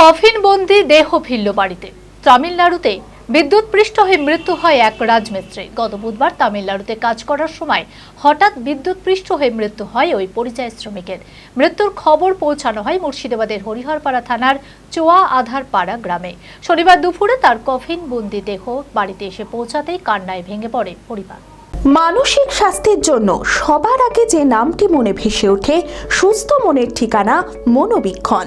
কফিনবন্দি দেহ ফিরল বাড়িতে। তামিলনাড়ুতে বিদ্যুৎ পৃষ্ঠ হয়ে মৃত্যু হয় এক রাজমিস্ত্রি। গত বুধবার তামিলনাড়ুতে কাজ করার সময় হঠাৎ বিদ্যুৎ পৃষ্ঠ হয়ে মৃত্যু হয় ওই পরিযায়ী শ্রমিকের। মৃত্যুর খবর পৌঁছানো হয় মুর্শিদাবাদের হরিহরপাড়া থানার চোয়া আধারপাড়া গ্রামে। শনিবার দুপুরে তার কফিনবন্দি দেহ বাড়িতে এসে পৌঁছাতেই কান্নায় ভেঙে পড়ে পরিবার। মানসিক স্বাস্থ্যের জন্য সবার আগে যে নামটি মনে ভেসে ওঠে, সুস্থ মনের ঠিকানা মনোবীক্ষণ।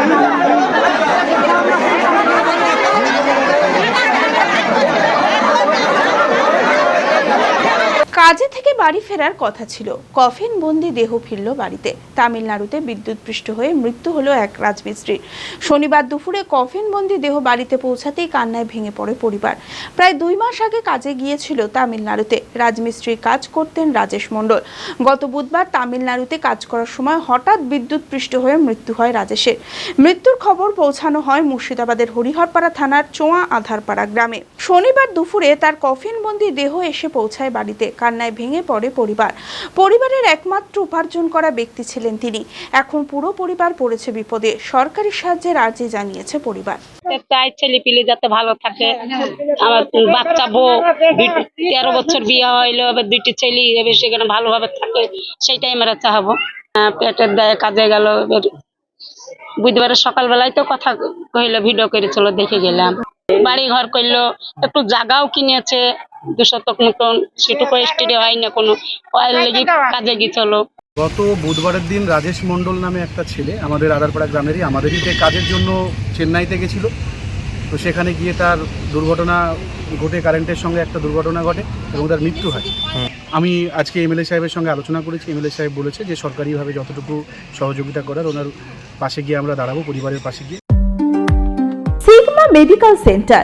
কাজে থেকে বাড়ি ফেরার কথা ছিল। কফিন বন্দি দেহ ফিরল বাড়িতে। তামিলনাড়ুতে বিদ্যুৎপৃষ্ট হয়ে মৃত্যু হলো এক রাজমিস্ত্রির। শনিবার দুপুরে কফিন বন্দি দেহ বাড়িতে পৌঁছাতেই কান্নায় ভেঙে পড়ে পরিবার। প্রায় দুই মাস আগে কাজে গিয়েছিল তামিলনাড়ুতে। রাজমিস্ত্রির কাজ করতেন রাজেশ মণ্ডল। গত বুধবার তামিলনাড়ুতে কাজ করার সময় হঠাৎ বিদ্যুৎপৃষ্ট হয়ে মৃত্যু হয় রাজেশের। মৃত্যুর খবর পৌঁছানো হয় মুর্শিদাবাদের হরিহরপাড়া থানার চোঁয়া আধারপাড়া গ্রামে। শনিবার দুপুরে তার কফিনবন্দি দেহ এসে পৌঁছায় বাড়িতে। কান্নায় ভেঙে পড়ে পরিবার। পরিবারের একমাত্র উপার্জন করা ব্যক্তি ছিলেন তিনি। এখন পুরো পরিবার পড়েছে বিপদে। সরকারি সাহায্যের আর্জি জানিয়েছে পরিবার। চাই ছেলে পিলে যাতে ভালো থাকে। তেরো বছর বিয়ে হইল এবার দুইটি ছেলে এবার সেখানে ভালোভাবে থাকে আমরা চাহাবো। পেটের দায়ে কাজে গেল, এবার বুধবারে সকালবেলায় তো কথা কইলো ভিডিও করেছিল দেখে গেলাম। বাড়ি ঘর করল একটু জায়গাও কিনেছে। দুশতক মতন সেটুকু স্টেডে হয় না কোনো। অয়েল লেগে কাজে গেছিল গত বুধবারের দিন রাজেশ মণ্ডল নামে একটা ছেলে আমাদের আদারপাড়া গ্রামেরই আমাদেরই যে কাজের জন্য চেন্নাইতে গেছিল তো সেখানে গিয়ে তার দুর্ঘটনা ঘটে কারেন্টের সঙ্গে একটা দুর্ঘটনা ঘটে এবং তার মৃত্যু হয়। আমি আজকে এমএলএ সাহেবের সঙ্গে আলোচনা করেছি। এমএলএ সাহেব বলেছে যে সরকারিভাবে যতটুকু সহযোগিতা করার ওনার পাশে গিয়ে আমরা দাঁড়াবো পরিবারের পাশে গিয়ে। Sigma medical centre